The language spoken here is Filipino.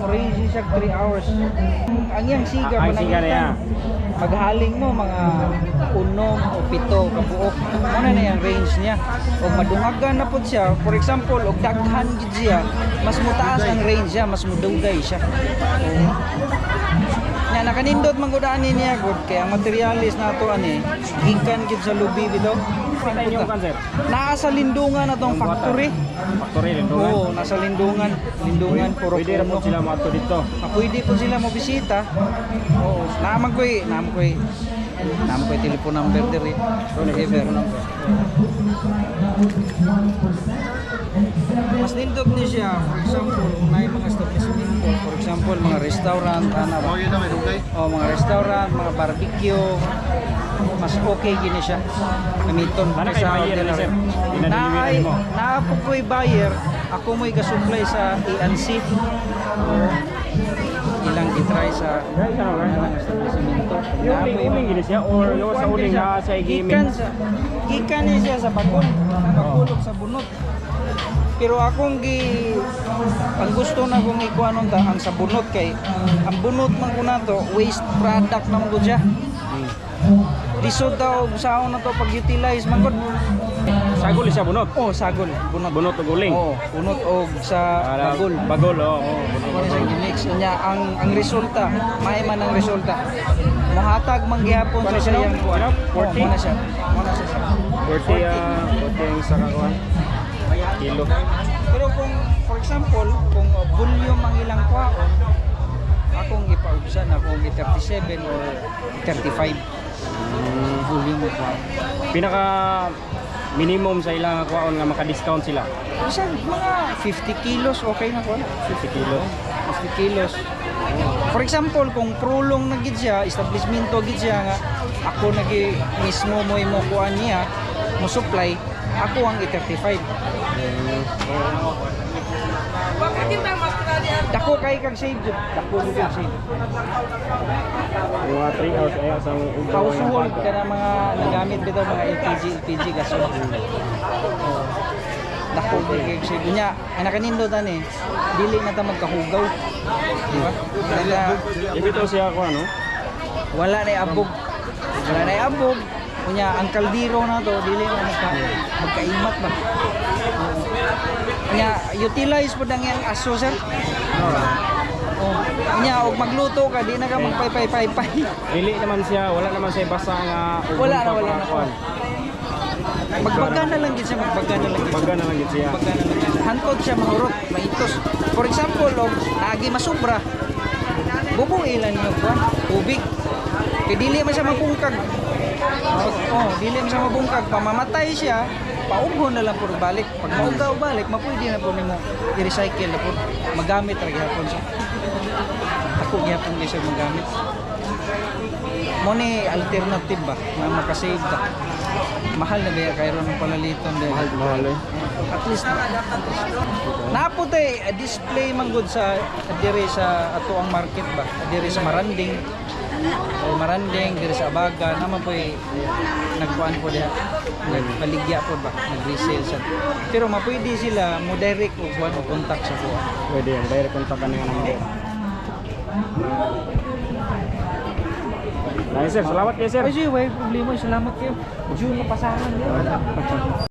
Range siya 3 hours. Ang yang siga Ah, ang siga na yan. Maghaling mo mga unom o pito kabuok. Muna na yung range niya. O madungagan na po siya. For example, og daghan gid siya, mas mutaas ang range siya, mas mudugay siya nya nakanindot mangudaan ni niya good. Kay ang materialis nato ani gingkan gid sa lubi bitaw inyo kan sir naa sa lindungan atong factory. Factory lindungan? Oo nasa lindungan. Lindungan puro pwede ra sila mato dito. Ah, pwede po sila mo bisita oo naman koy naman koy naman koy telephone number diri. Ever mas nindog ni siya for example 9 restaurant. Ano ba? yun na may dugay. O mga restaurant, mga barbecue. Mas okay gini siya. Gamiton. Sana kay buyer na, sir. Naay, mo. naapo ko'y buyer. Ako mo'y gasupply sa ENC. Ilang gitry sa ilang establishmento. Yung uling uling gini siya or yung sa uling na sa Gikan gaming. sa gikan ni siya sa bagol. Bagulok sa bunot. Pero akong gi ang gusto na kong ikuha nun ta ang sa bunot kay ang bunot man ko na to waste product na ko siya. Lisod daw sa na to pag utilize man gud. Sagol siya bunot. Oh, sagol, bunot. Bunot o uling. Oh, bunot og sa Ah, bagol. Bagol, oo. oo, bunot. Sa gimix niya ang ang resulta, may man ang resulta. Mohatag man gihapon sa kuha. Ano? 40? Oh, muna siya. Muna siya. sir. 40 ah, 40 ang isa kakuan. Kilo. Pero kung for example, volume ang ilang kwaon, akong ipaubsan akong i-37 or 35 Mm, volume mo kwaon. pinaka minimum sa ilang kuwaon nga maka-discount sila. Isa mga 50 kilos okay na ko. 50 kilo. 50 kilos. For example, kung prolong na gid siya, establishmento gid siya nga ako nagi mismo mo imo kuan niya, mo supply, ako ang i-35. Dako kay kag save jud. Dako jud kag save. Mga 3 hours ay sa Household ka na mga nagamit bitaw mga LPG, LPG gaso. Dako kay kag save niya. Ang nakanindot ani, dili na ta magkahugaw. Di ba? Wala, Ibito siya ako ano? wala na abog. Wala na abog. Kunya ang kaldero na to dili na magka magkaimat ba. Utilize po dang yang aso sir. Oh, nya og magluto ka di na ka magpay-pay-pay-pay. Dili naman siya, wala naman siya basa nga Wala na, wala pa na. kuwan. Magbaga na lang gid siya, magbaga na lang gid. siya. Baga na lang gid siya. Magbaga na lang gid. Hantod siya mahurot, maitos. For example, og naagi masubra. Bubuilan niyo kuan, tubig. Kay dili man siya mabungkag. Oh, dili man siya mabungkag, pamamatay siya, paughon na lang puro balik. Pag maugaw balik, mapwede na po nimo i-recycle na po. Magamit ra gyapon siya. Ako gyapon gyud siya magamit. Mo ni alternative ba na makasave ta. Mahal na ba kayo ng palaliton din? Mahal, mahal eh. At least Naputi display man good sa diri sa ato ang market ba? Diri sa Maranding. O Maranding diri sa Abaga naman po eh, nagkuan po diha. Nagpaligya po ba? Nag-resale sa. Pero mapwede sila mo direct o kuan o contact sa kuan. Pwede yan, direct contact ka na nga naman. Nice sir, salamat kayo sir. Ay, sige, problema. Salamat kayo. June na pasahan.